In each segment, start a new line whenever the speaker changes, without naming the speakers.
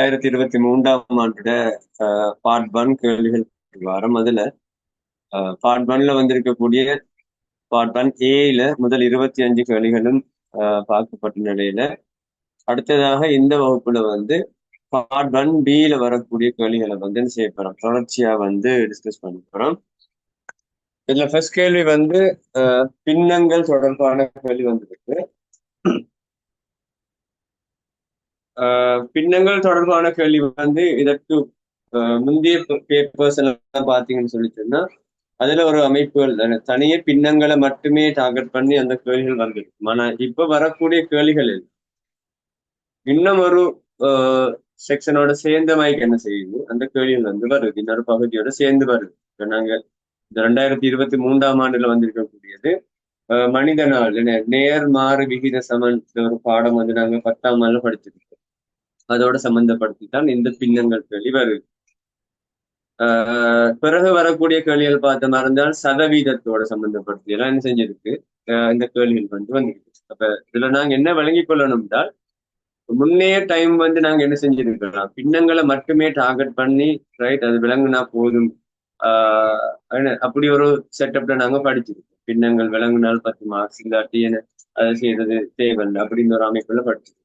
ரெண்டாயிரத்தி இருபத்தி மூன்றாம் ஆண்டோட பார்ட் ஒன் கேள்விகள் வாரம் அதுல பார்ட் ஒன்ல வந்திருக்கக்கூடிய பார்ட் ஒன் ஏல முதல் இருபத்தி அஞ்சு கேள்விகளும் பார்க்கப்பட்ட நிலையில அடுத்ததாக இந்த வகுப்புல வந்து பார்ட் ஒன் பியில வரக்கூடிய கேள்விகளை வந்து செய்ய போறோம்? தொடர்ச்சியா வந்து டிஸ்கஸ் பண்ண போறோம். இதுல ஃபர்ஸ்ட் கேள்வி வந்து பின்னங்கள் தொடர்பான கேள்வி வந்திருக்கு. பின்னங்கள் தொடர்பான கேள்வி வந்து இதற்கு முந்தைய பேப்பர்ஸ் எல்லாம் பாத்தீங்கன்னு சொல்லி சொன்னா அதுல ஒரு அமைப்புகள் தனியே பின்னங்களை மட்டுமே டார்கெட் பண்ணி அந்த கேள்விகள் வந்திருக்கு ஆனா இப்ப வரக்கூடிய கேள்விகள் இன்னும் ஒரு செக்ஷனோட சேர்ந்த மாதிரி என்ன செய்யுது? அந்த கேள்விகள் வந்து வருது. இன்னொரு பகுதியோட சேர்ந்து வருது. இப்போ நாங்க இந்த ரெண்டாயிரத்தி இருபத்தி மூன்றாம் ஆண்டுல வந்திருக்கக்கூடியது அஹ், மனித நாள் நேர் மாறு விகித சமன் ஒரு பாடம் வந்து நாங்க பத்தாம் ஆண்டுல படிச்சிருக்கோம். அதோட சம்பந்தப்படுத்தி தான் இந்த பின்னங்கள் கேள்வி வருது ஆஹ் பிறகு வரக்கூடிய கேள்விகள் பார்த்த மறந்தால் இருந்தால் சதவீதத்தோட சம்பந்தப்படுத்தி எல்லாம் என்ன செஞ்சிருக்கு? ஆஹ் இந்த கேள்விகள் வந்து வந்திருக்கு. அப்ப இதுல நாங்க என்ன விளங்கிக் கொள்ளணும் முன்னே டைம் வந்து நாங்க என்ன செஞ்சிருக்கலாம்? பின்னங்களை மட்டுமே டார்கெட் பண்ணி ரைட் அது விளங்குனா போதும். ஆஹ் அப்படி ஒரு செட்டப்ல நாங்க படிச்சிருக்கோம். பின்னங்கள் விளங்குனால் பத்து மார்க்ஸ் இல்லாட்டி என்ன அதை செய்யறது தேவையில்லை. அப்படின்னு ஒரு அமைப்புல படிச்சிருக்கோம்.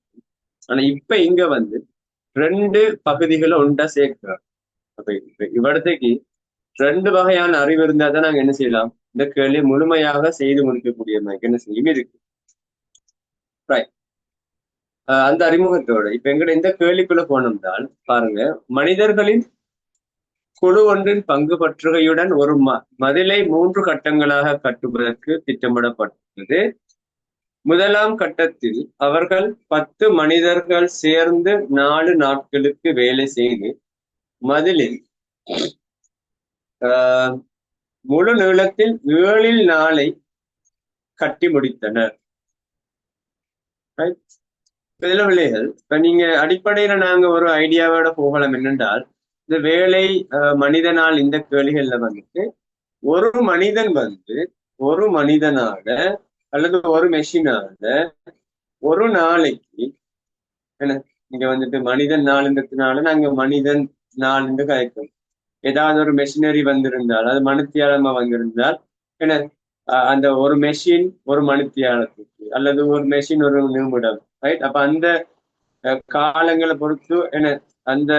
ஆனா இப்ப இங்க வந்து ரெண்டு பகுதிகளை ஒன்றா சேர்க்கிறாங்க அப்ப இப்ப இவ்விடத்துக்கு ரெண்டு வகையான அறிவு இருந்தா தான் நாங்க என்ன செய்யலாம்? இந்த கேள்வி முழுமையாக செய்து முடிக்கக்கூடிய என்ன செய்யும்? இருக்கு. ஆஹ் அந்த அறிமுகத்தோட இப்ப எங்கட இந்த கேள்விக்குள்ள போனோம்னால் பாருங்க. மனிதர்களின் குழு ஒன்றின் பங்கு பற்றுகையுடன் ஒரு ம மதிலை மூன்று கட்டங்களாக கட்டுவதற்கு திட்டமிடப்பட்டது. முதலாம் கட்டத்தில் அவர்கள் பத்து மனிதர்கள் சேர்ந்து நாலு நாட்களுக்கு வேலை செய்து மதிலில் ஆஹ், முழு நீளத்தில் ஏழில் நாளை கட்டி முடித்தனர். இப்ப இதுல இப்ப நீங்க அடிப்படையில நாங்க ஒரு ஐடியாவோட போகலாம் என்னென்றால் இந்த வேலை ஆஹ், மனிதனால் இந்த கேள்விகள்ல வந்துட்டு ஒரு மனிதன் வந்து ஒரு மனிதனாக அல்லது ஒரு மெஷினால ஒரு நாளைக்கு என்ன இங்க வந்துட்டு மனிதன் நாளுன்றதுனால நாங்க மனிதன் நாளுன்னு கதைக்கும் ஏதாவது ஒரு மெஷினரி வந்திருந்தால் அது மனுத்தியாலமா வந்திருந்தால் என்ன அந்த ஒரு மெஷின் ஒரு மனுத்தியாலத்துக்கு அல்லது ஒரு மெஷின் ஒரு நிமிடம் ரைட் அப்ப அந்த காலங்களை பொறுத்து என்ன அந்த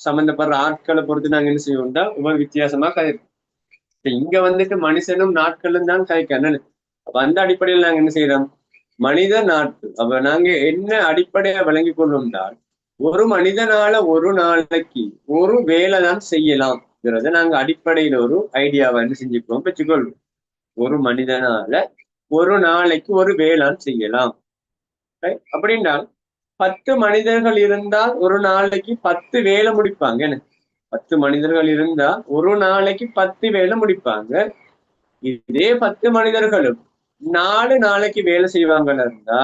சம்பந்தப்படுற ஆட்களை பொறுத்து நாங்க என்ன செய்வோம்னா ஒவ்வொரு வித்தியாசமா கதைப்போம். இங்க வந்துட்டு மனுஷனும் நாட்களும் தான் கதைக்கணும் அப்ப அந்த அடிப்படையில் நாங்க என்ன செய்யறோம் மனித நாட்டு அப்ப நாங்க என்ன அடிப்படையா விளங்கி கொள்ளோம்னால் ஒரு மனிதனால ஒரு நாளைக்கு ஒரு வேலை தான் செய்யலாம்ங்கிறத நாங்க அடிப்படையில ஒரு ஐடியாவை என்ன செஞ்சுக்கிறோம் வச்சுக்கொள்வோம் ஒரு மனிதனால ஒரு நாளைக்கு ஒரு வேளாண் செய்யலாம். அப்படின்னால் பத்து மனிதர்கள் இருந்தால் ஒரு நாளைக்கு பத்து வேலை முடிப்பாங்க. என்ன? பத்து மனிதர்கள் இருந்தா ஒரு நாளைக்கு பத்து வேலை முடிப்பாங்க. இதே பத்து மனிதர்களும் நாலு நாளைக்கு வேலை செய்வாங்கன்னு இருந்தா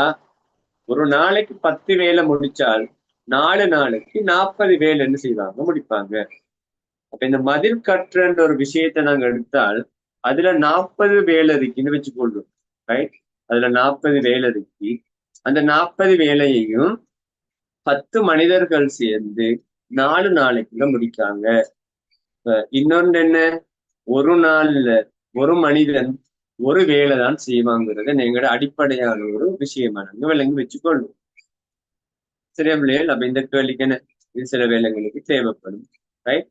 ஒரு நாளைக்கு பத்து வேலை முடிச்சால் நாலு நாளைக்கு நாற்பது வேலைன்னு செய்வாங்க முடிப்பாங்க. அப்ப இந்த மதில் கட்டுறன்ற ஒரு விஷயத்தை நாங்க எடுத்தால் அதுல நாற்பது வேலை இருக்குன்னு வச்சுக்கொள்ளும் ரைட் அதுல நாற்பது வேலை இருக்கு. அந்த நாற்பது வேலையையும் பத்து மனிதர்கள் சேர்ந்து நாலு நாளைக்குள்ள முடிக்காங்க இன்னொன்று என்ன? ஒரு நாள்ல ஒரு மனிதன் ஒரு வேலை தான் செய்வாங்கிறத எங்களோட அடிப்படையான ஒரு விஷயமா நாங்க விளங்கி வச்சுக்கொள்வோம். சரியா பிள்ளைகள் அப்ப இந்த கேள்விக்கு என்ன இது சில வேலைகளுக்கு தேவைப்படும் ரைட்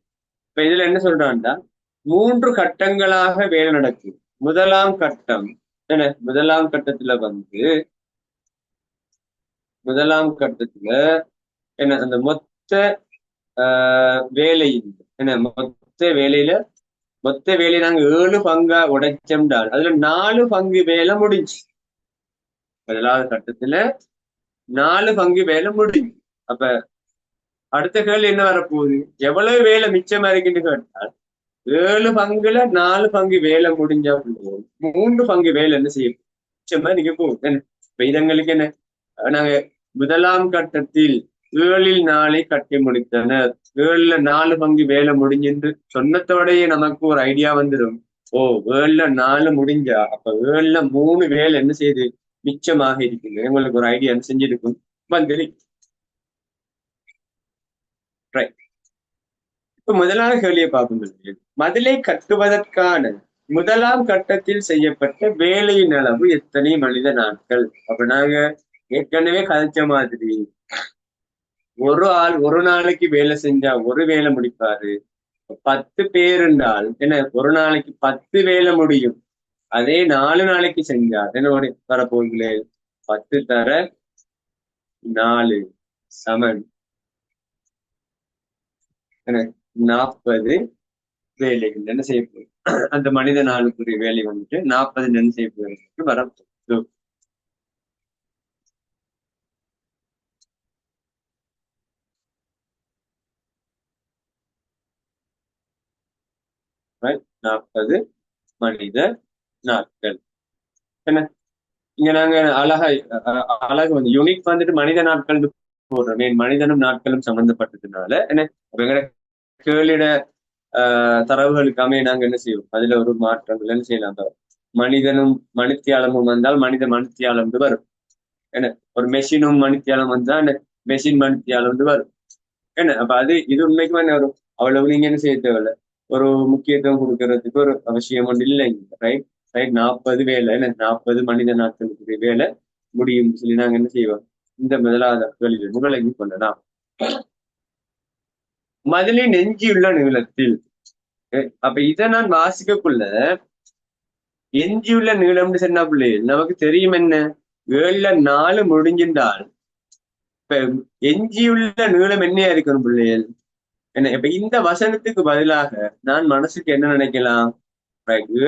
இப்ப இதுல என்ன சொல்றான்டா? மூன்று கட்டங்களாக வேலை நடக்குது. முதலாம் கட்டம் என்ன? முதலாம் கட்டத்துல வந்து முதலாம் கட்டத்துல என்ன? அந்த மொத்த ஆஹ் வேலை என்ன? மொத்த வேலையில மொத்த வேலையை நாங்க ஏழு பங்கா உடைச்சோம்டால் அதுல நாலு பங்கு வேலை முடிஞ்சு. முதலாவது கட்டத்துல நாலு பங்கு வேலை முடிஞ்சு. அப்ப அடுத்த கேள்வி என்ன வரப்போகுது? எவ்வளவு வேலை மிச்சமா இருக்குன்னு கேட்டால் ஏழு பங்குல நாலு பங்கு வேலை முடிஞ்சா மூன்று பங்கு வேலை என்ன செய்யும்? மிச்சமா நீங்க போகும் இப்ப இதங்களுக்கு என்ன? நாங்க முதலாம் கட்டத்தில் ஏழில் நாளை கட்டி முடித்தனர். ஏழுல நாலு பங்கு வேலை முடிஞ்சுன்னு சொன்னத்தோடயே நமக்கு ஒரு ஐடியா வந்துடும் ஓ ஏழுல நாலு முடிஞ்சா? அப்ப ஏழுல மூணு வேலை என்ன செய்யுது மிச்சமாக இருக்குது உங்களுக்கு ஒரு ஐடியா செஞ்சிருக்கும்? வந்து இப்ப முதலாவது கேள்வியை பார்க்கும் மதிலை கட்டுவதற்கான முதலாம் கட்டத்தில் செய்யப்பட்ட வேலையின் அளவு எத்தனை மனித நாட்கள்? அப்ப நாங்க ஏற்கனவே கதைச்ச மாதிரி ஒரு ஆள் ஒரு நாளைக்கு வேலை செஞ்சா ஒரு வேலை முடிப்பாரு. பத்து பேர் என்றால் என்ன? ஒரு நாளைக்கு பத்து வேலை முடியும். அதே நாலு நாளைக்கு செஞ்சா என்ன வரப்போகுங்களே பத்து தர நாலு. சமன். நாற்பது வேலைகள். என்ன செய்ய போகுது? அந்த மனித நாளுக்குரிய வேலை வந்துட்டு நாற்பது என்ன செய்ய போகிறது வரப்போகுது நாற்பது மனித நாட்கள். என்ன? இங்க நாங்க அழகா அழகு வந்து யூனிக் வந்துட்டு மனித நாட்கள் போடுறோம். மனிதனும் நாட்களும் சம்பந்தப்பட்டதுனால என்ன? கேளிட ஆஹ் தரவுகளுக்காமே நாங்க என்ன செய்வோம்? அதுல ஒரு மாற்றங்கள் என்ன செய்யலாம்? மனிதனும் மணித்தியாலமும் வந்தால் மனித மணித்தியாலம் வரும். என்ன? ஒரு மெஷினும் மணித்தியாலம் வந்தா மெஷின் மணித்தியாலம் வந்து வரும். என்ன? அப்ப அது இது உண்மைக்குமே என்ன வரும்? அவ்வளவு நீங்க என்ன செய்ய தேவையில்ல. ஒரு முக்கியத்துவம் கொடுக்கறதுக்கு ஒரு அவசியம் ஒன்று இல்லைங்க ரைட் ரைட் நாற்பது வேலை நாற்பது மனித நாட்களுக்கு வேலை முடியும் சொல்லி நாங்க என்ன செய்வோம்? இந்த முதலாவது தொழிலிருந்து விளங்கி கொள்ளலாம். மதிலின் நெஞ்சியுள்ள நீளத்தில் அப்ப இதை நான் வாசிக்கக்குள்ள எஞ்சியுள்ள நீளம்னு சொன்னா பிள்ளை நமக்கு தெரியும் என்ன? ஏழுல நாலு முடிஞ்சின்றால் இப்ப எஞ்சியுள்ள நீளம் என்னையா இருக்கணும் பிள்ளைகள் என்ன இப்ப இந்த வசனத்துக்கு பதிலாக நான் மனசுக்கு என்ன நினைக்கலாம்?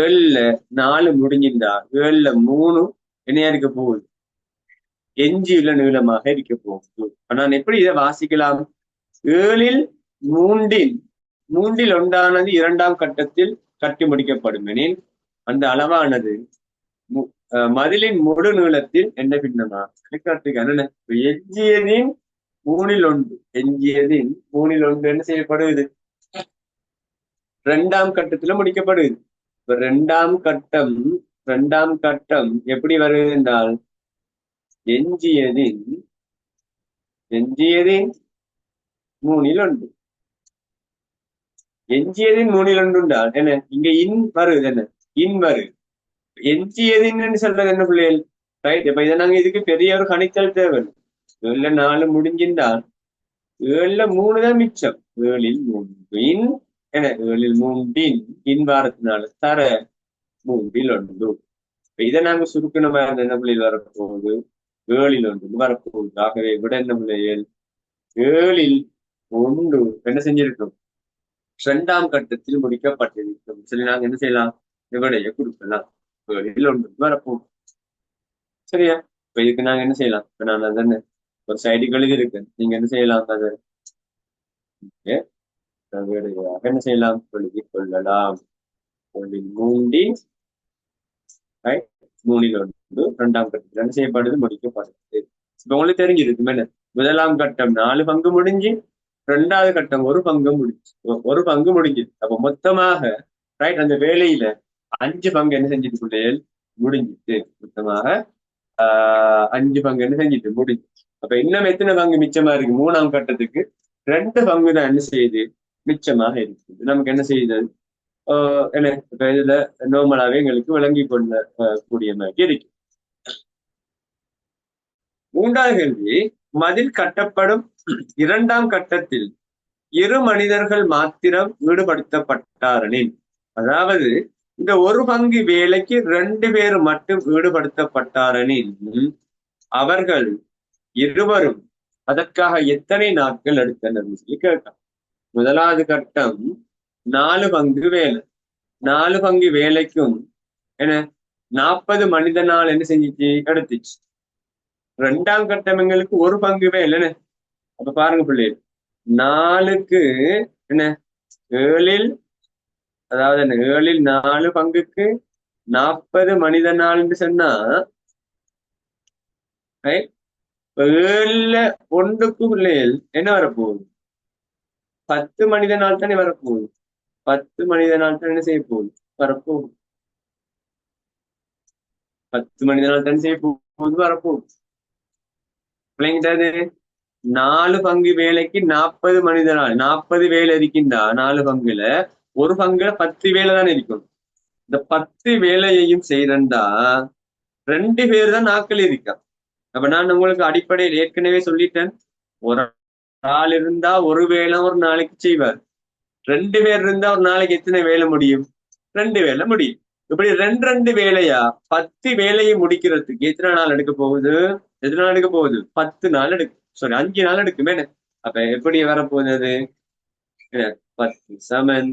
ஏழுல நாலு முடிஞ்சிருந்தா ஏழுல மூணு என்னையா இருக்க போகுது? எஞ்சியுள்ள நீளமாக இருக்க போகுது. நான் எப்படி இதை வாசிக்கலாம்? ஏழில் மூன்றில் மூன்றில் ஒன்றானது இரண்டாம் கட்டத்தில் கட்டி முடிக்கப்படும் எனில் அந்த அளவானது மதிலின் முழு நீளத்தில் என்ன பின்னமா? காட்டுக்கான எஞ்சியதின் மூணில் ஒன்று எஞ்சியதில் மூணில் ஒன்று என்ன செய்யப்படுவது? ரெண்டாம் கட்டத்துல முடிக்கப்படுது இப்ப ரெண்டாம் கட்டம் ரெண்டாம் கட்டம் எப்படி வருது என்றால் எஞ்சியதில் எஞ்சியதில் மூணில் ஒன்று எஞ்சியதின் மூணில் ஒன்று உண்டால் என்ன? இங்க இன் வருது என்ன? இன் வருது. எஞ்சியதின்னு சொல்றது என்ன பிள்ளைகள்? ரைட் இப்ப இதை நாங்க இதுக்கு பெரிய ஒரு கணித்தல் தேவை ஏழுல நாலு முடிஞ்சிருந்தால் ஏழுல மூணு தான் மிச்சம். ஏழில் மூன்றின் என ஏழில் மூன்றின் இன் வாரத்தினால தர மூன்றில் ஒன்று. இப்ப இதை நாங்க சுருக்கணமா? என்ன பிள்ளைகள் வரப்போகுது? ஏழில் ஒன்று. வரப்போகுது. ஆகவே விட என்ன பிள்ளைகள் ஏழில் ஒன்று. என்ன செஞ்சிருக்கோம் இரண்டாம் கட்டத்தில் முடிக்கப்பட்டிருக்கும். சரி நாங்க என்ன செய்யலாம்? விடையை கொடுக்கலாம். ஏழில் ஒன்று. வரப்போகுது. சரியா? இப்ப இதுக்கு நாங்க என்ன செய்யலாம்? இப்ப நான் அதன்னு ஒரு இருக்கு. நீங்க என்ன செய்யலாம்? அது என்ன செய்யலாம்? எழுதி கொள்ளலாம். மூண்டி மூணில் ஒன்று இரண்டாம் கட்டத்தில் என்ன செய்யப்படுது? முடிக்கப்படுது. இப்ப உங்களுக்கு தெரிஞ்சிருக்கு என்ன முதலாம் கட்டம் நாலு பங்கு முடிஞ்சு ரெண்டாவது கட்டம் ஒரு பங்கு முடிஞ்சு ஒரு பங்கு முடிஞ்சுது அப்ப மொத்தமாக ரைட் அந்த வேலையில அஞ்சு பங்கு என்ன செஞ்சுட்டு பிள்ளைகள் முடிஞ்சிட்டு மொத்தமாக ஆஹ் அஞ்சு பங்கு என்ன செஞ்சுட்டு முடிஞ்சு அப்ப இன்னும் எத்தனை பங்கு மிச்சமா இருக்கு? மூணாம் கட்டத்துக்கு ரெண்டு பங்கு தான் என்ன செய்யுது? மிச்சமாக இருக்குது. நமக்கு என்ன செய்யுது? என்ன? இப்ப இதுல நோமலாவே எங்களுக்கு விளங்கி கொள்ள கூடிய மாதிரி இருக்கு. மூன்றாவது கேள்வி மதில் கட்டப்படும் இரண்டாம் கட்டத்தில் இரு மனிதர்கள் மாத்திரம் ஈடுபடுத்தப்பட்டாரனின் அதாவது இந்த ஒரு பங்கு வேலைக்கு ரெண்டு பேர் மட்டும் ஈடுபடுத்தப்பட்டாரனின் அவர்கள் இருவரும் அதற்காக எத்தனை நாட்கள் எடுத்தனர் சொல்லி கேட்டான். முதலாவது கட்டம் நாலு பங்கு வேலை. நாலு பங்கு வேலைக்கும் என்ன? நாற்பது மனித நாள் என்ன செஞ்சிச்சு? எடுத்துச்சு. ரெண்டாம் கட்டம் எங்களுக்கு ஒரு பங்கு வேலை அப்ப பாருங்க பிள்ளைகள் நாலுக்கு என்ன? ஏழில் அதாவது என்ன? ஏழில் நாலு பங்குக்கு நாற்பது மனித நாள்னு சொன்னா ஏழுல ஒன்றுக்கு பிள்ளைகள் என்ன வரப்போகுது? பத்து மனித நாள் தானே வரப்போகுது. பத்து மனித நாள் தான் என்ன செய்ய போகுது வரப்போகுது. பத்து மனித நாள் தானே செய்ய போகுது வரப்போகுது பிள்ளைங்கிட்டாது நாலு பங்கு வேலைக்கு நாற்பது மனித நாள் நாற்பது வேலை இருக்கின்றா? நாலு பங்குல. ஒரு பங்குல பத்து வேலை தானே இருக்கும். இந்த பத்து வேலையையும் செய்யறா ரெண்டு பேர் தான் நாட்கள் இருக்கான். அப்ப நான் உங்களுக்கு அடிப்படையில் ஏற்கனவே சொல்லிட்டேன். ஒரு ஆள் இருந்தா ஒரு வேலை ஒரு நாளைக்கு செய்வார். ரெண்டு பேர் இருந்தா ஒரு நாளைக்கு எத்தனை வேலை முடியும்? ரெண்டு வேலை முடியும். இப்படி ரெண்டு ரெண்டு வேலையா? பத்து வேலையை முடிக்கிறதுக்கு எத்தனை நாள் எடுக்க போகுது? எத்தனை நாள் எடுக்க போகுது? பத்து நாள் எடுக்கும். சாரி அஞ்சு நாள் எடுக்குமே. அப்ப எப்படி வரப்போகுது? பத்து சமன்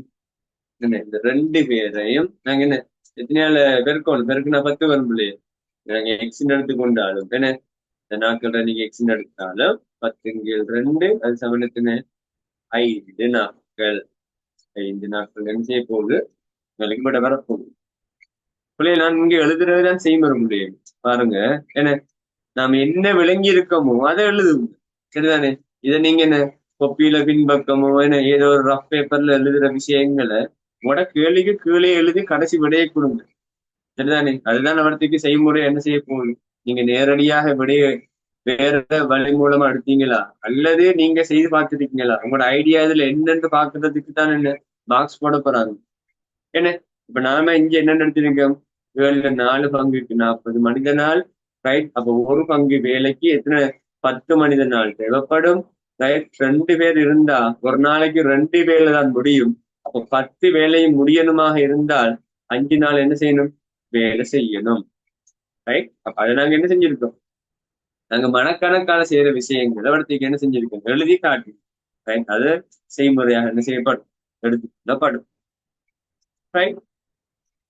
என்ன இந்த ரெண்டு பேரையும் நாங்க என்ன? எத்தனை நாள் பெருக்கணும்? பெருக்குனா பத்து வரும் இல்லையே? நாங்க எக்ஸின் எடுத்துக்கொண்டாலும் என்ன? நாட்கள் நீங்க எக்ஸின் எடுத்தாலும் பத்துங்கில் ரெண்டு அது சமனத்தின ஐந்து நாட்கள். ஐந்து நாட்கள் என்ன செய்ய போகுது? உங்களுக்கு விட வரப்போகுது பிள்ளைய நான் இங்க எழுதுறது தான் செய்ய முடியும். பாருங்க என்ன நாம என்ன விளங்கி இருக்கோமோ அதை எழுதுவோம். சரிதானே? இதை நீங்க என்ன கொப்பியில பின்பக்கமோ என்ன ஏதோ ஒரு ரஃப் பேப்பர்ல எழுதுற விஷயங்களை உட கேள்விக்கு கீழே எழுதி கடைசி விடையை கொடுங்க. சரிதானே? அதுதான் அவர்த்துக்கு செய்முறை என்ன செய்ய போகுது? நீங்க நேரடியாக விடைய வேற வழி மூலமா எடுத்தீங்களா? அல்லது நீங்க செய்து பார்த்துருக்கீங்களா? உங்களோட ஐடியா இதுல என்னன்னு பாக்குறதுக்கு தான் என்ன பாக்ஸ் போட போறாங்க. என்ன? இப்ப நாம இங்க என்ன எடுத்திருக்கோம்? ஏழுல நாலு பங்குக்கு நாற்பது மனித நாள் ரைட் அப்ப ஒரு பங்கு வேலைக்கு எத்தனை? பத்து மனித நாள். தேவைப்படும். ரைட் ரெண்டு பேர் இருந்தா ஒரு நாளைக்கு ரெண்டு வேலை தான் முடியும். அப்ப பத்து வேலையும் முடியணுமாக இருந்தால் அஞ்சு நாள் என்ன செய்யணும்? வேலை செய்யணும். ரைட் அப்ப அதை நாங்க என்ன செஞ்சிருக்கோம்? நாங்க மனக்கணக்கான செய்யற விஷயங்களை அடுத்துக்கு என்ன செஞ்சிருக்கோம்? எழுதி காட்டி ரைட் அது செய்முறையாக என்ன செய்யப்படும்? எடுத்துக்கொள்ளப்படும். ரைட்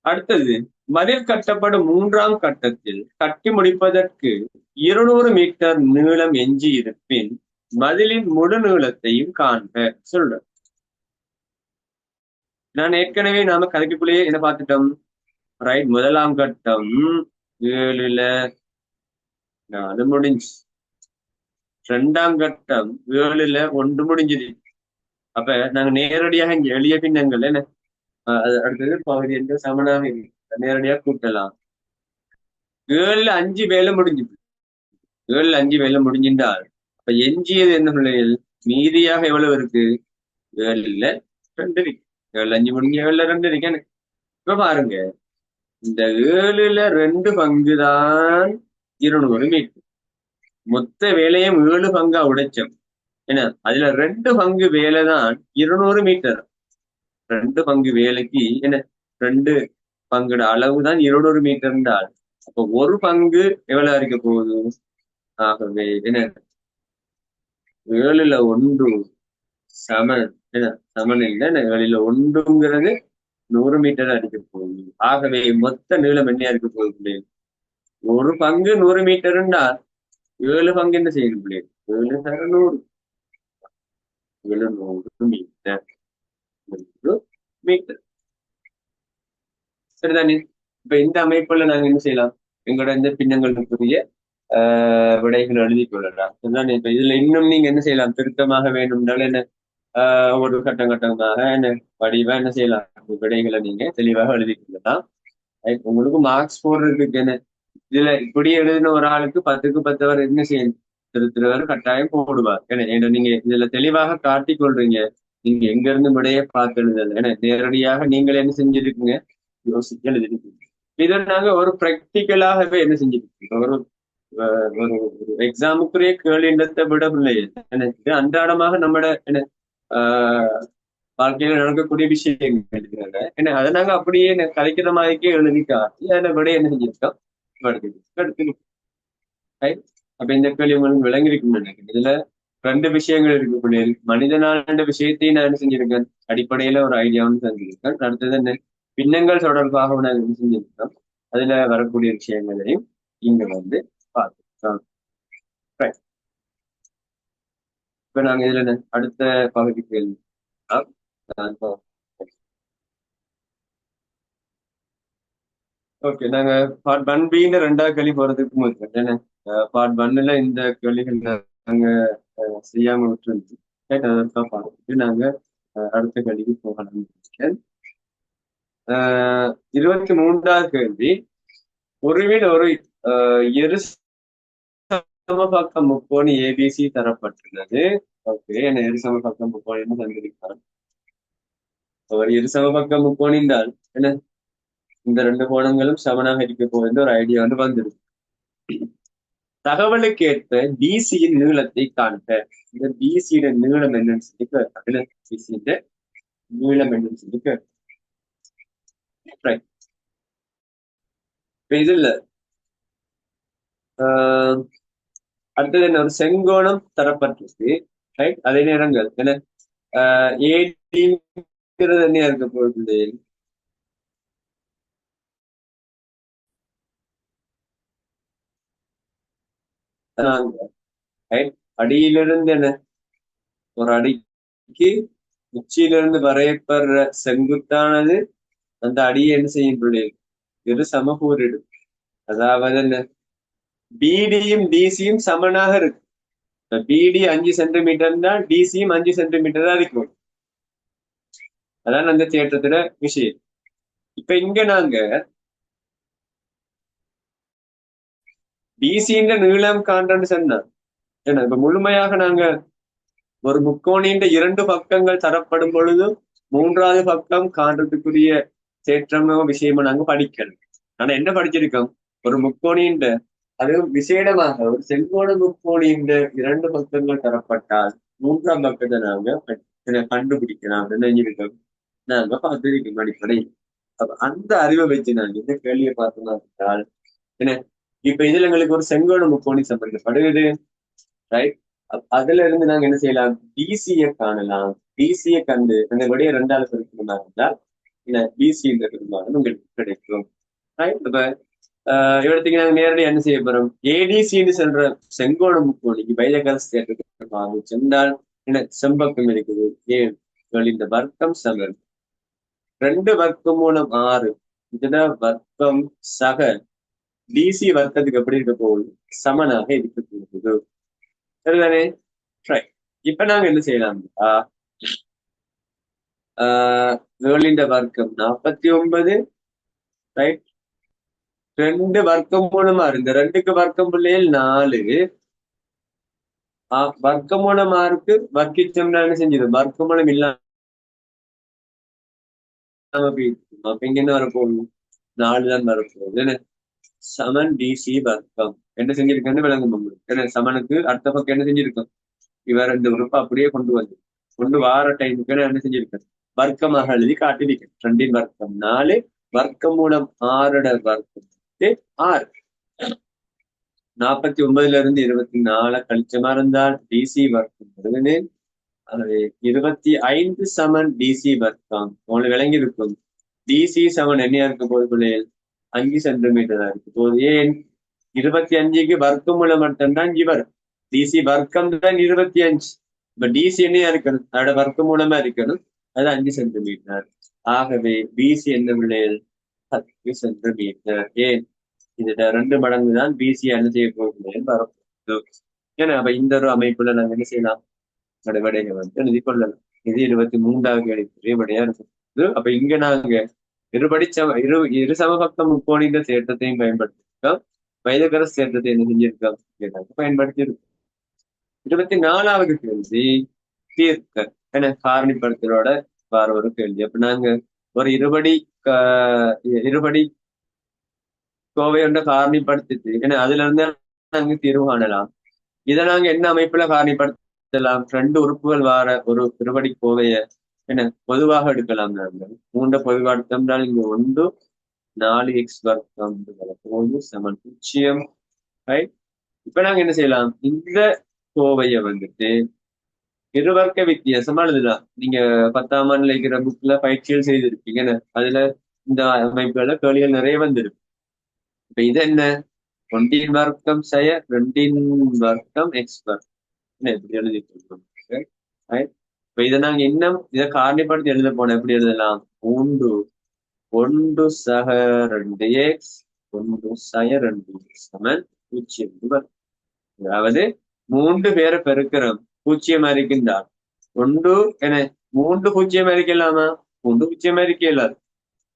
அடுத்தது மதில் கட்டப்படும் மூன்றாம் கட்டத்தில் கட்டி முடிப்பதற்கு இருநூறு மீட்டர் நீளம் எஞ்சி இருப்பின் மதிலின் முழு நீளத்தையும் காண்க. சொல்ற. நான் ஏற்கனவே நாம கதைக்குள்ளேயே என்ன பார்த்துட்டோம். ரைட் முதலாம் கட்டம். ஏழுல நாலு முடிஞ்சு. ரெண்டாம் கட்டம் ஏழுல ஒன்று முடிஞ்சது. அப்ப நாங்க நேரடியாக இங்க எளிய பின்னங்கள் என்ன? அடுத்தது பகுதி என்ற சமணாக இருக்கு. நேரடியா கூட்டலாம். ஏழுல அஞ்சு வேலை முடிஞ்சுது. ஏழுல அஞ்சு வேலை முடிஞ்சின்றால் அப்ப எஞ்சியது என்ன பிள்ளைகள் மீதியாக எவ்வளவு இருக்கு? ஏழுல ரெண்டு இருக்கு. ஏழு அஞ்சு முடிஞ்ச ஏழுல ரெண்டு இருக்கு. இப்ப பாருங்க. இந்த ஏழுல ரெண்டு பங்கு தான் இருநூறு மீட்டர் மொத்த வேலையும் ஏழு பங்கா உடைச்சோம். என்ன அதுல ரெண்டு பங்கு வேலை தான் இருநூறு மீட்டர். ரெண்டு பங்கு வேலைக்கு என்ன ரெண்டு பங்குட அளவு தான் இருநூறு மீட்டர் என்றால் அப்ப ஒரு பங்கு எவ்வளவு இருக்க போகுது? ஆகவே என்ன ஏழுல ஒன்று சமன். என்ன சமன் இல்லை ஏழுல ஒன்றுங்கிறது நூறு மீட்டர் அடிக்க போகுது. ஆகவே மொத்த நீளம் என்ன இருக்க போகுது பிள்ளைகள் ஒரு பங்கு நூறு மீட்டர்னா ஏழு பங்கு என்ன செய்யணும் பிள்ளைகள் ஏழு தர நூறு. எழுநூறு மீட்டர். நூறு மீட்டர். சரிதானே? இப்ப இந்த அமைப்புல நாங்க என்ன செய்யலாம்? எங்களோட இந்த பின்னங்களுக்குரிய ஆஹ் விடைகள் எழுதி கொள்ளலாம். சரிதானே? இப்ப இதுல இன்னும் நீங்க என்ன செய்யலாம்? திருத்தமாக வேணும்னாலும் என்ன ஒரு கட்டம் கட்டமாக என்ன வடிவா என்ன செய்யலாம்? இந்த விடைகளை நீங்க தெளிவாக எழுதிக்கலாம் உங்களுக்கு மார்க்ஸ் போடுறதுக்கு என்ன? இதுல இப்படி எழுதின ஒரு ஆளுக்கு பத்துக்கு பத்தவர் என்ன செய்யணும்? திருத்துறவர் கட்டாயம் போடுவார். ஏன்னா நீங்க இதுல தெளிவாக காட்டிக் கொள்றீங்க நீங்க எங்க இருந்து விடையை பார்த்து எழுதல ஏன்னா நேரடியாக நீங்கள் என்ன செஞ்சிருக்கீங்க? யோசிச்சு எழுதிருக்கீங்க. இதை நாங்க ஒரு ப்ராக்டிக்கலாகவே என்ன செஞ்சிருக்கோம்? ஒரு ஒரு எக்ஸாமுக்குரிய கேள்வின்றதை விட இல்லையே அன்றாடமாக நம்மட என்ன வாழ்க்கையில நடக்கக்கூடிய விஷயங்கள் இருக்கிறாங்க. ஏன்னா அதை நாங்க அப்படியே கலைக்கிற மாதிரிக்கே எழுதி காட்டி அதை விட என்ன செஞ்சிருக்கோம்? அப்ப இந்த கேள்வி உங்களுக்கு விளங்கிருக்கும்னு நினைக்கிறேன் இதுல ரெண்டு விஷயங்கள் இருக்கு மனிதனான விஷயத்தையும் நான் என்ன செஞ்சிருக்கேன்? அடிப்படையில ஒரு ஐடியாவும் தந்திருக்கேன். அடுத்தது என்ன? பின்னங்கள் தொடர்பாக நான் என்ன செஞ்சிருக்கேன் அதுல வரக்கூடிய விஷயங்களையும் இங்க வந்து பார்த்துருக்கோம். இப்ப நாங்க இதுல அடுத்த பகுதி கேள்வி. ஓகே நாங்க பார்ட் ஒன் பின்னு ரெண்டாவது கேள்வி போறதுக்கு முதல்ல என்ன பார்ட் ஒன்னுல இந்த கேள்விகள் நாங்க செய்யாம விட்டுருந்து பார்த்துட்டு நாங்க அடுத்த கேள்விக்கு போகலாம். இருக்கேன். இருபத்தி மூன்றாவது கேள்வி. ஒருவில் ஒரு எரிசு எரு முக்கோணி ஏபிசி தரப்பட்டுள்ளது. ஓகே என இரு முக்கோணி முக்கோணின்னு தந்திருக்கிறான் ஒரு இரு சமபக்க முக்கோணி என்றால் என்ன? இந்த ரெண்டு கோணங்களும் சமனாக இருக்க போகின்ற ஒரு ஐடியா வந்து வந்துருக்கு. தகவலுக்கு ஏற்ப பிசியின் நீளத்தை காண்க. இந்த பிசியோட நீளம் என்னன்னு சொல்லி கேட்கலாம் பிசியோட நீளம் என்னன்னு சொல்லி கேட்கலாம் இப்ப இதுல ஆஹ் அடுத்தது என்ன ஒரு செங்கோணம் தரப்பட்டிருக்கு ரைட் அதே நேரங்கள் என்ன? ஏடிங்கிறது என்ன இருக்க போகுது ரைட் அடியிலிருந்து என்ன? ஒரு அடிக்கு உச்சியிலிருந்து வரையப்படுற செங்குத்தானது அந்த அடியை என்ன செய்யும் பிள்ளைகள் இரு சமகூரிடும் அதாவது என்ன? பிடியும் டிசியும் சமனாக இருக்கு. பிடி அஞ்சு சென்டிமீட்டர் தான் டிசியும் அஞ்சு சென்டிமீட்டர் தான் இருக்கும். அதான் அந்த தேற்றத்துல விஷயம். இப்ப இங்க நாங்க பிசின்ற நீளம் காண்றன்னு சொன்னா ஏன்னா இப்ப முழுமையாக நாங்க ஒரு முக்கோணின்ற இரண்டு பக்கங்கள் தரப்படும் பொழுது மூன்றாவது பக்கம் காண்றதுக்குரிய தேற்றமோ விஷயமோ நாங்க படிக்கணும் ஆனா என்ன படிச்சிருக்கோம்? ஒரு முக்கோணின்ற அது விசேடமாக ஒரு செங்கோண இந்த இரண்டு பக்கங்கள் தரப்பட்டால் மூன்றாம் பக்கத்தை நாங்க கண்டுபிடிக்கலாம் நினைஞ்சிருக்கோம் நாங்க பார்த்திருக்கோம் அடிப்படை அப்ப அந்த அறிவை வச்சு நாங்க இந்த கேள்வியை பார்த்தோம்னா இருந்தால் என்ன இப்ப இதுல எங்களுக்கு ஒரு செங்கோண முக்கோணி சம்பந்தப்படுகிறது ரைட் அதுல இருந்து நாங்க என்ன செய்யலாம்? பிசிய காணலாம். பிசிய கண்டு அந்த விடைய ரெண்டாவது பெருக்கணுமா இருந்தால் இல்ல பிசின்ற பெருமானம் உங்களுக்கு கிடைக்கும். ரைட் அப்ப எடுத்தீங்கன்னா நேரடியாக என்ன செய்ய போறோம்? ஏடிசின்னு சொல்ற செங்கோண முக்கோணிக்கு பைலகரஸ் தேட்டருக்கு சென்றால் என்ன செம்பக்கம் இருக்குது. ஏன் இந்த வர்க்கம் சமன் ரெண்டு வர்க்கம் மூலம் ஆறு. இதுல வர்க்கம் சக. டிசி வர்க்கத்துக்கு எப்படி இருக்க போகுது? சமனாக இருக்க போகுது. சரிதானே? இப்ப நாங்க என்ன செய்யலாம்? ஏழின் வர்க்கம். நாற்பத்தி ஒன்பது. ரைட் ரெண்டு வர்க்கமூலமா மூலமா இந்த ரெண்டுக்கு வர்க்கம் நாலு. வர்க்கமூலமா இருக்கு வர்க்கிச்சோம்னா என்ன செஞ்சது? வர்க்க மூலம் இல்லாம அப்ப இங்க என்ன வரப்போகுது? நாலு தான் வரப்போகுது சமன் டிசி வர்க்கம். என்ன செஞ்சிருக்கேன்னு விளங்கும் உங்களுக்கு ஏன்னா சமனுக்கு அடுத்த பக்கம் என்ன செஞ்சிருக்கோம் இவர் இந்த உறுப்பு அப்படியே கொண்டு வந்து கொண்டு வார டைமுக்கு என்ன செஞ்சிருக்கேன் வர்க்கமாக எழுதி காட்டியிருக்கேன் ரெண்டின் வர்க்கம். நாலு வர்க்கம் மூலம் ஆறட வர்க்கம். ஆறு. நாற்பத்தி ஒன்பதுல இருந்து இருபத்தி நாலு கழிச்சமா இருந்தால் டிசி வர்க்கம் ஆகவே இருபத்தி ஐந்து சமன் டிசி வர்க்கம். உங்களுக்கு விளங்கி இருக்கும் டிசி சமன் என்னையா இருக்க போது பிள்ளைகள் அஞ்சு சென்டிமீட்டரா இருக்கு போது ஏன்? இருபத்தி அஞ்சுக்கு வர்க்கம் மூலம் மட்டும்தான் இவர் டிசி வர்க்கம் தான் இருபத்தி அஞ்சு. இப்ப டிசி என்னையா இருக்கணும்? அதோட வர்க்கம் மூலமா இருக்கணும். அது அஞ்சு சென்டிமீட்டர் ஆகவே பிசி என்ன பிள்ளைகள் சென்று சென்டிமீட்டர் ஏன் இதுல ரெண்டு மடங்கு தான் பிசி என்ன செய்ய போகிறது வரப்போகுது ஏன்னா அப்ப இந்த ஒரு அமைப்புல நாங்க என்ன செய்யலாம் விடையை வந்து எழுதி கொள்ளலாம் இது இருபத்தி மூன்றாவது கேள்வி விடையா இருக்குது அப்ப இங்க நாங்க இருபடி சம இரு இரு சமபக்கம் முக்கோணிந்த தேட்டத்தையும் பயன்படுத்தியிருக்கோம் வைதகர தேட்டத்தை என்ன செஞ்சிருக்கோம் கேட்டாங்க பயன்படுத்தி இருக்கோம் இருபத்தி நாலாவது கேள்வி தீர்க்க என காரணிப்படுத்தலோட வார ஒரு கேள்வி அப்ப நாங்க ஒரு இருபடி இருபடி கோவை ஒன்றை காரணிப்படுத்திட்டு ஏன்னா அதுல இருந்து நாங்க தீர்வு காணலாம் இதை நாங்க என்ன அமைப்புல காரணிப்படுத்தலாம் ரெண்டு உறுப்புகள் வார ஒரு இருபடி கோவைய என்ன பொதுவாக எடுக்கலாம் நாங்கள் மூன்று பொதுவாக இங்க ஒன்று நாலு எக்ஸ் வர்க்கம் போது சமன் பூஜ்ஜியம் ரைட் இப்ப நாங்க என்ன செய்யலாம் இந்த கோவைய வந்துட்டு இருவர்க்க வித்தியாசமா எழுதலாம் நீங்க பத்தாம் ஆண்டுல இருக்கிற புக்ல பயிற்சிகள் செய்திருப்பீங்க. அதுல இந்த அமைப்புல கேள்விகள் நிறைய வந்திருக்கு. இப்ப இது என்ன? ஒன்றின் வர்க்கம் செய்ய ரெண்டின் வர்க்கம் எக்ஸ் வர்க்கம். எப்படி எழுதிட்டு இப்ப இதை நாங்க இன்னும் இதை காரணிப்படுத்தி எழுத போனோம் எப்படி எழுதலாம்? ஒன்று ஒன்று சக ரெண்டு எக்ஸ் ஒன்று சய ரெண்டு சமன் பூஜ்ஜியம் அதாவது மூன்று பேரை பெருக்கிறோம். பூஜ்ஜியமா இருக்கின்றார் ஒன்று என மூன்று பூஜ்ஜியம் இருக்கலாமா மூன்று பூஜ்ஜியம் இருக்கலாது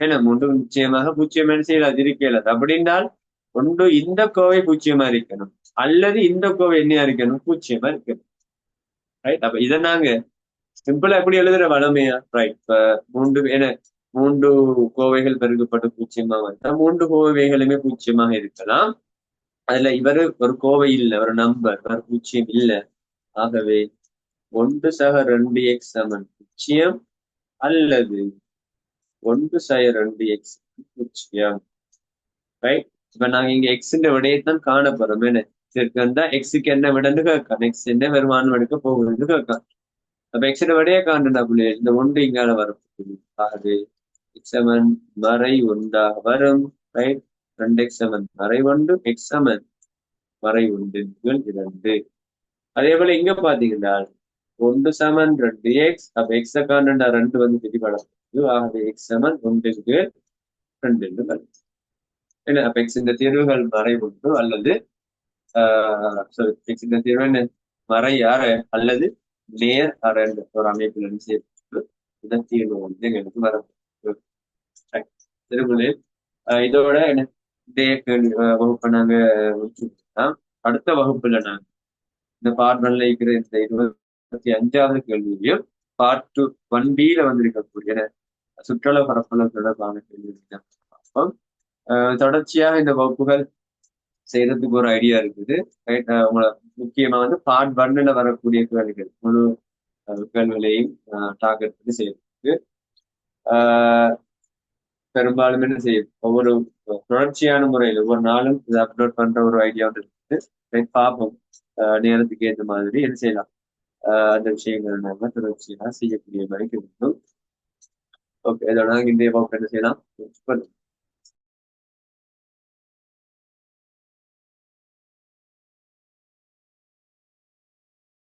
ஏன்னா மூன்று நிச்சயமாக பூஜ்ஜியம் என்ன செய்யலாது இருக்கலாது அப்படின்றால் ஒன்று இந்த கோவை பூஜ்ஜியமா இருக்கணும் அல்லது இந்த கோவை என்ன இருக்கணும் பூச்சியமா இருக்கணும் ரைட் அப்ப இதை நாங்க சிம்பிளா எப்படி எழுதுற வளமையா ரைட் இப்ப மூன்று என மூன்று கோவைகள் பெருகப்பட்டு பூச்சியமா வந்தா மூன்று கோவைகளுமே பூச்சியமாக இருக்கலாம் அதுல இவரு ஒரு கோவை இல்லை ஒரு நம்பர் ஒரு பூச்சியம் இல்லை ஆகவே ஒன்று சக ரெண்டு எக்ஸ் சமன் பூஜ்ஜியம் அல்லது ஒன்று சக ரெண்டு எக்ஸ் பூஜ்ஜியம். ரைட் இப்ப நாங்க இங்க எக்ஸின் விடையத்தான் காண போறோம். என்ன? சேர்க்கா எக்ஸுக்கு என்ன விடன்னு கேட்கும் எக்ஸ் என்ன வருமானம் எடுக்க போகுதுன்னு கேட்கும் அப்ப எக்ஸோட விடையே காண்டா இந்த ஒன்று இங்கால வரப்போகுது. ஆகவே எக்ஸ் செவன் மறை ஒன்றாக வரும். ரைட் ரெண்டு எக்ஸ் செவன் மறை ஒன்று எக்ஸ் செவன் மறை ஒன்று இரண்டு. அதே போல இங்க பாத்தீங்கன்னா ஒன்று சமன் ரெண்டு எக்ஸ் அப்ப எக்ஸ காண்டா ரெண்டு வந்து பிரிபடப்படுது ஆகவே எக்ஸ் சமன் ஒன்றுக்கு ரெண்டு என்று வருது என்ன? அப்ப எக்ஸ் இந்த தீர்வுகள் மறை ஒன்று அல்லது சாரி எக்ஸ் இந்த தீர்வு என்ன? மறை அறை அல்லது நேர் அறை ஒரு அமைப்பில் இருந்து சேர்த்து இந்த தீர்வு வந்து எங்களுக்கு வர திருமலை இதோட என்ன? இன்றைய வகுப்பை நாங்க முடிச்சுட்டோம் அடுத்த வகுப்புல நாங்க இந்த பார்ட் ஒன்ல இருக்கிற இந்த இருபத்தி அஞ்சாவது கேள்வியிலையும் பார்ட் டூ ஒன் பியில வந்திருக்கக்கூடிய சுற்றுலா பரப்பளவு தொடர்பான கேள்வி பார்ப்போம் தொடர்ச்சியாக இந்த வகுப்புகள் செய்யறதுக்கு ஒரு ஐடியா இருக்குது. உங்களை முக்கியமா வந்து பார்ட் ஒன்னுல வரக்கூடிய கேள்விகள். முழு கேள்விகளையும் டார்கெட் பண்ணி செய்யறதுக்கு பெரும்பாலும் என்ன செய்யும்? ஒவ்வொரு தொடர்ச்சியான முறையில் ஒவ்வொரு நாளும் இதை அப்லோட் பண்ற ஒரு ஐடியா இருக்குது. பார்ப்போம். நேரத்துக்கு ஏற்ற மாதிரி என்ன செய்யலாம்? அந்த விஷயங்கள் நம்ம தொடர்ச்சியாக செய்யக்கூடிய மாதிரி இருக்கும். ஓகே இதோட இந்திய வகுப்பு என்ன செய்யலாம்?